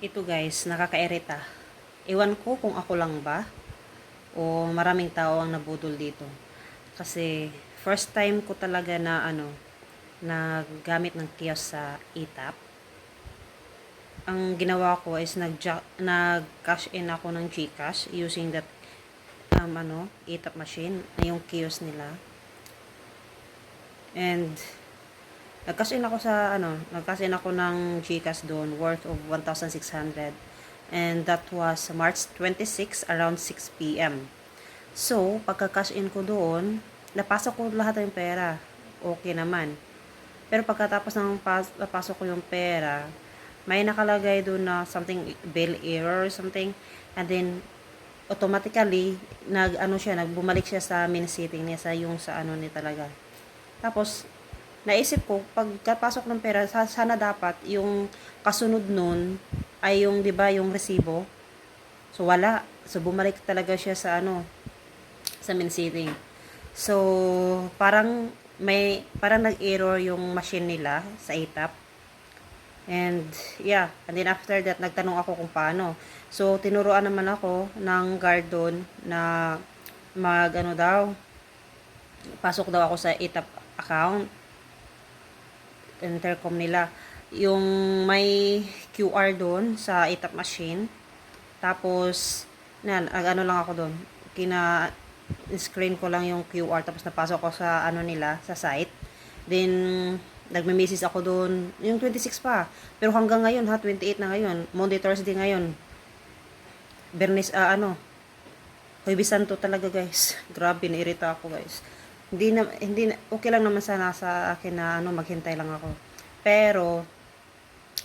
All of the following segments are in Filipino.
Ito guys, nakakairita. Iwan ko kung ako lang ba o maraming tao ang nabudol dito. Kasi first time ko talaga na ano, naggamit ng kiosk sa ETAP. Ang ginawa ko is nag nag-cash in ako ng GCash using that um, ano, ETAP machine, yung kiosk nila. And nag-cash in ako sa ano, nag-cash in ako ng GCash doon worth of 1,600 and that was March 26 around 6 p.m. So, pagka-cash in ko doon, napasok ko lahat ng pera. Okay naman. Pero pagkatapos ng pas- napasok ko yung pera, may nakalagay doon na something bill error or something and then automatically nag ano siya nagbumalik siya sa main setting niya sa yung sa ano niya talaga. Tapos naisip ko pagkapasok ng pera sa- sana dapat yung kasunod nun ay yung 'di ba yung resibo. So wala. So bumalik talaga siya sa ano sa main setting. So parang may parang nag-error yung machine nila sa ETAP. And yeah, and then after that nagtanong ako kung paano. So tinuruan naman ako ng guard doon na mag ano daw pasok daw ako sa ETAP account intercom nila. Yung may QR doon sa ETAP machine. Tapos ag ano lang ako doon. Kina screen ko lang yung QR tapos napasok ko sa ano nila sa site. Then nagme-message ako doon. Yung 26 pa. Pero hanggang ngayon ha 28 na ngayon. Monday Thursday ngayon. Bernis ah, ano? Huwebes Santo talaga guys. Grabe nairita ako guys hindi na hindi na, okay lang naman sana sa akin na ano maghintay lang ako. Pero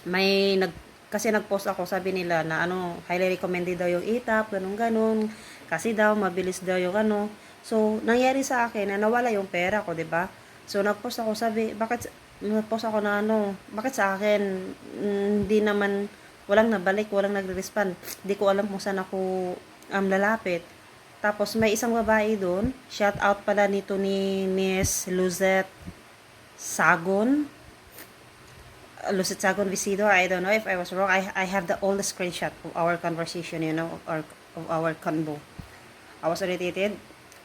may nag kasi nag-post ako sabi nila na ano highly recommended daw yung ETAP ganun ganun kasi daw mabilis daw yung ano. So nangyari sa akin na nawala yung pera ko 'di ba? So nag-post ako sabi bakit nag-post ako na ano bakit sa akin mm, hindi naman walang nabalik walang nagre-respond? Hindi ko alam kung saan ako um, lalapit tapos may isang babae doon shout out pala nito ni Miss Luzette Sagon Lucid Sagon Visido. I don't know if I was wrong. I I have the old screenshot of our conversation, you know, or of our convo. I was irritated.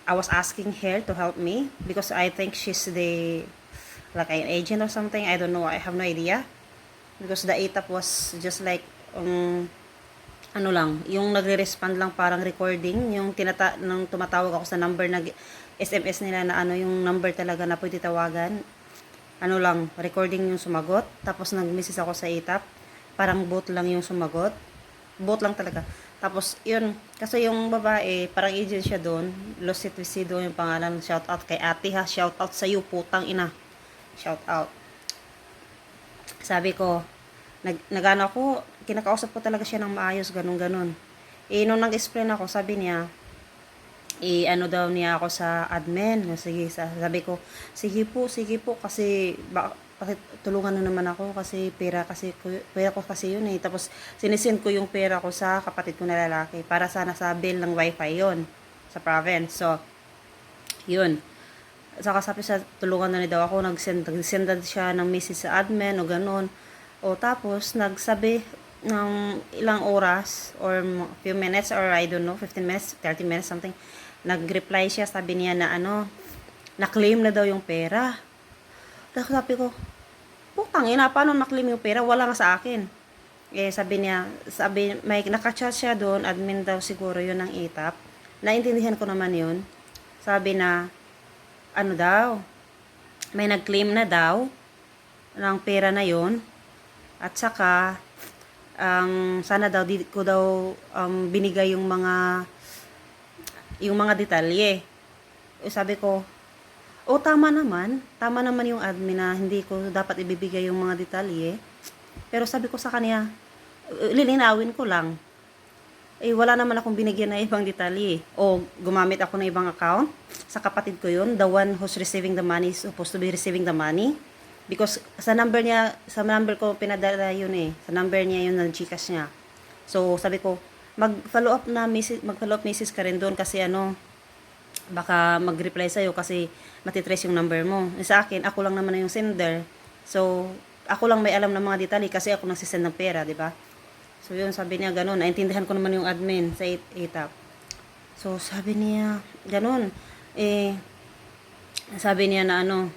I was asking her to help me because I think she's the like an agent or something. I don't know. I have no idea. Because the ETAP was just like um, ano lang, yung nagre-respond lang parang recording, yung tinata nung tumatawag ako sa number nag SMS nila na ano yung number talaga na pwede tawagan ano lang, recording yung sumagot. Tapos nag-message ako sa ETAP. Parang bot lang yung sumagot. Bot lang talaga. Tapos, yun, kasi yung babae, parang agent siya doon. Lucid Visido yung pangalan. Shout out kay ate ha. Shout out sa iyo, putang ina. Shout out. Sabi ko, nag, nagano ako, kinakausap ko talaga siya ng maayos, ganun ganun. Eh, nung nag-explain ako, sabi niya, i ano daw niya ako sa admin. Sige, sa- sabi ko, sige po, sige po kasi ba, bakit tulungan na naman ako kasi pera kasi pera ko kasi yun eh. Tapos sinisend ko yung pera ko sa kapatid ko na lalaki para sana sa bill ng wifi yon sa province. So, yun. Saka sabi sa tulungan na ni daw ako, nag-send, nag-send na siya ng message sa admin o ganun. O tapos, nagsabi ng ilang oras or few minutes or I don't know, 15 minutes, 30 minutes, something. Nag-reply siya, sabi niya na ano, na-claim na daw yung pera. Tapos sabi ko, putang ina, paano na-claim yung pera? Wala nga sa akin. Eh, sabi niya, sabi, may nakachat siya doon, admin daw siguro yun ng ETAP. Naintindihan ko naman yun. Sabi na, ano daw, may nag-claim na daw ng pera na yun. At saka, ang sana daw, di ko daw um, binigay yung mga yung mga detalye. Eh, sabi ko, o tama naman, tama naman yung admin na hindi ko dapat ibibigay yung mga detalye. Pero sabi ko sa kanya, "Eh, lilinawin ko lang. Eh, wala naman akong binigyan na ibang detalye. O gumamit ako ng ibang account. Sa kapatid ko yun, the one who's receiving the money is supposed to be receiving the money. Because sa number niya, sa number ko pinadala yun eh. Sa number niya yun ng Gcash niya. So, sabi ko, mag-follow up na message, mag-follow up message ka rin doon kasi ano, baka mag-reply sa'yo kasi matitrace yung number mo. Eh, Sa akin, ako lang naman na yung sender. So, ako lang may alam ng mga detalye kasi ako nagsisend ng pera, di ba? So yun, sabi niya ganun. Naintindihan ko naman yung admin sa itap. So sabi niya, ganun. Eh, sabi niya na ano,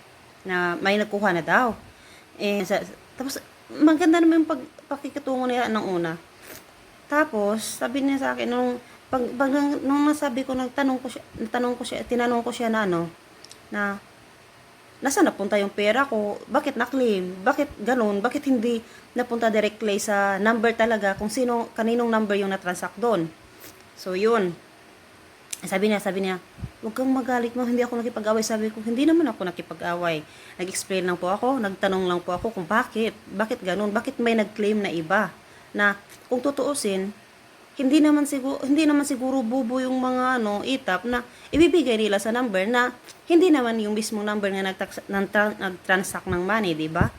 na may nagkuha na daw. Eh, tapos, maganda naman yung pag, pakikatungo niya ng una. Tapos, sabi niya sa akin, nung, pag, pag, nung nasabi ko, nagtanong ko siya, tanong ko siya, tinanong ko siya na ano, na, nasaan napunta yung pera ko? Bakit na-claim? Bakit ganun? Bakit hindi napunta directly sa number talaga kung sino, kaninong number yung na-transact doon? So, yun. Sabi niya, sabi niya, huwag kang magalit mo, hindi ako nakipag-away. Sabi ko, hindi naman ako nakipag-away. Nag-explain lang po ako, nagtanong lang po ako kung bakit, bakit ganun, bakit may nag-claim na iba. Na kung tutuusin, hindi naman siguro hindi naman siguro bubo yung mga ano itap na ibibigay nila sa number na hindi naman yung mismong number nga nag-transact ng money, di ba?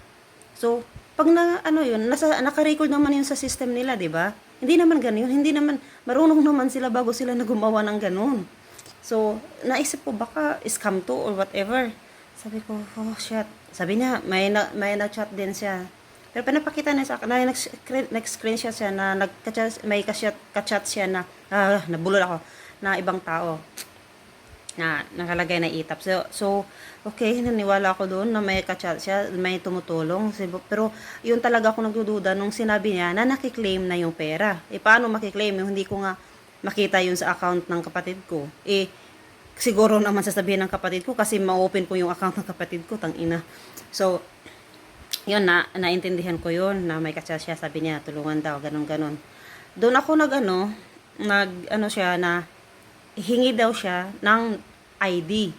So, pag na ano yun, nasa naka-record naman yun sa system nila, di ba? Hindi naman ganun, hindi naman marunong naman sila bago sila na gumawa ng ganun. So, naisip ko baka scam to or whatever. Sabi ko, oh shit. Sabi niya, may na, may na-chat din siya. Pero pinapakita niya sa akin, na nag-screen- nag-screenshot siya na nagka-chat, may ka-chat, siya na, ah, nabulol ako, na ibang tao na nakalagay na itap. So, so okay, naniwala ako doon na may kachat siya, may tumutulong. Pero yun talaga ako nagdududa nung sinabi niya na nakiklaim na yung pera. Eh, paano makiklaim? Yung hindi ko nga makita yun sa account ng kapatid ko. Eh, siguro naman sasabihin ng kapatid ko kasi ma-open ko yung account ng kapatid ko, tang ina. So, yun na, naintindihan ko yun na may kachat siya, sabi niya, tulungan daw, ganun ganon. Doon ako nag ano, nag ano siya na hingi daw siya ng ID.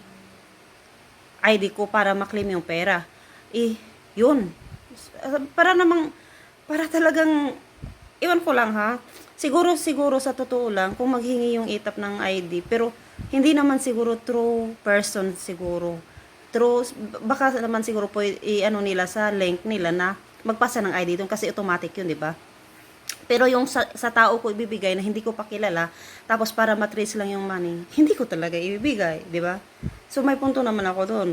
ID ko para maklaim yung pera. Eh, yun. Para namang, para talagang, iwan ko lang ha. Siguro, siguro sa totoo lang, kung maghingi yung itap ng ID, pero hindi naman siguro true person siguro. True, baka naman siguro po i-ano nila sa link nila na magpasa ng ID doon kasi automatic yun, di ba? Pero yung sa, sa tao ko ibibigay na hindi ko pa kilala, tapos para matrace lang yung money, hindi ko talaga ibibigay, di ba? So may punto naman ako doon.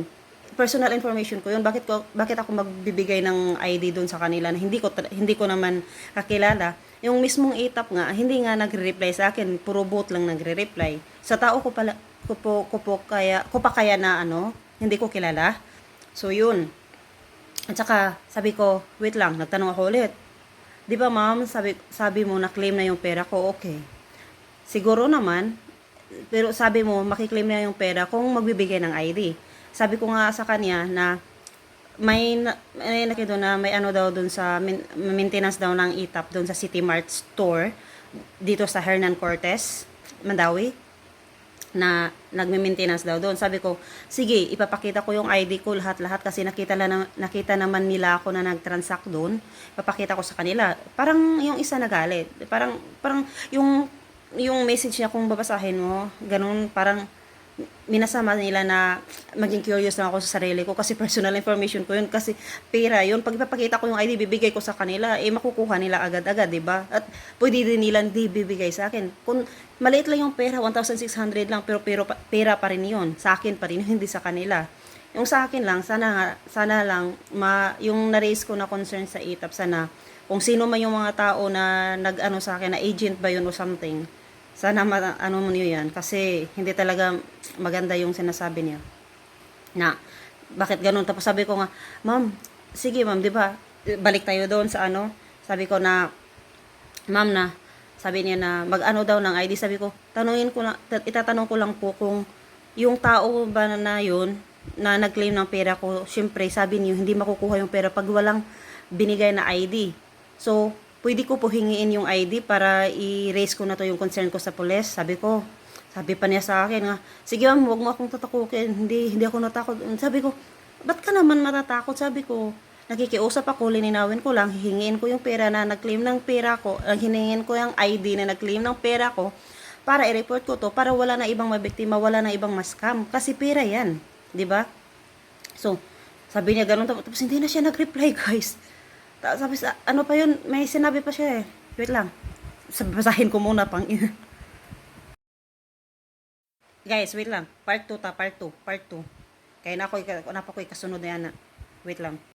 Personal information ko yun. Bakit ko bakit ako magbibigay ng ID doon sa kanila na hindi ko hindi ko naman kakilala. Yung mismong itap nga, hindi nga nagre-reply sa akin, puro bot lang nagre-reply. Sa tao ko pala ko po, ko po kaya ko pa kaya na ano, hindi ko kilala. So yun. At saka sabi ko, wait lang, nagtanong ako ulit. Di ba ma'am, sabi, sabi mo na claim na yung pera ko, okay. Siguro naman, pero sabi mo, makiklaim na yung pera kung magbibigay ng ID. Sabi ko nga sa kanya na may, may nakita na may ano daw dun sa maintenance daw ng itap dun sa City Mart store dito sa Hernan Cortez, Mandawi na nagme-maintenance daw doon. Sabi ko, sige, ipapakita ko yung ID ko lahat-lahat kasi nakita, na, nakita naman nila ako na nag-transact doon. Ipapakita ko sa kanila. Parang yung isa nagalit. Parang, parang yung, yung message niya kung babasahin mo, ganun, parang minasama nila na maging curious lang ako sa sarili ko kasi personal information ko yun. Kasi pera yun. Pag ipapakita ko yung ID bibigay ko sa kanila eh makukuha nila agad-agad di ba? At pwede din nila hindi bibigay sa akin. Kung maliit lang yung pera 1,600 lang pero pero pera pa rin yun. Sa akin pa rin hindi sa kanila. Yung sa akin lang sana sana lang ma, yung na-raise ko na concern sa itap sana kung sino man yung mga tao na nag-ano sa akin na agent ba yun o something sana ma- ano niyo yan kasi hindi talaga maganda yung sinasabi niya. Na bakit ganun? Tapos sabi ko nga ma'am sige ma'am di ba balik tayo doon sa ano? Sabi ko na ma'am na sabi niya na mag-ano daw ng ID sabi ko tanungin ko ta- itatanong ko lang po kung yung tao ba na, na yun na nag-claim ng pera ko syempre sabi niyo hindi makukuha yung pera pag walang binigay na ID so pwede ko po hingiin yung ID para i-raise ko na to yung concern ko sa pulis sabi ko sabi pa niya sa akin nga, sige ma'am, huwag mo akong tatakukin. Hindi, hindi ako natakot. Sabi ko, ba't ka naman matatakot? Sabi ko, nakikiusap ako, lininawin ko lang, hihingiin ko yung pera na nag-claim ng pera ko, hiningin ko yung ID na nag-claim ng pera ko, para i-report ko to, para wala na ibang mabiktima, wala na ibang mascam. Kasi pera yan. di ba? So, sabi niya ganun, tapos hindi na siya nag-reply, guys. Sabi sa, ano pa yun, may sinabi pa siya eh. Wait lang. Basahin ko muna pang ina. Guys, wait lang. Part 2 ta, part 2, part 2. Kaya na ako, na pa ko ikasunod na yan na. Wait lang.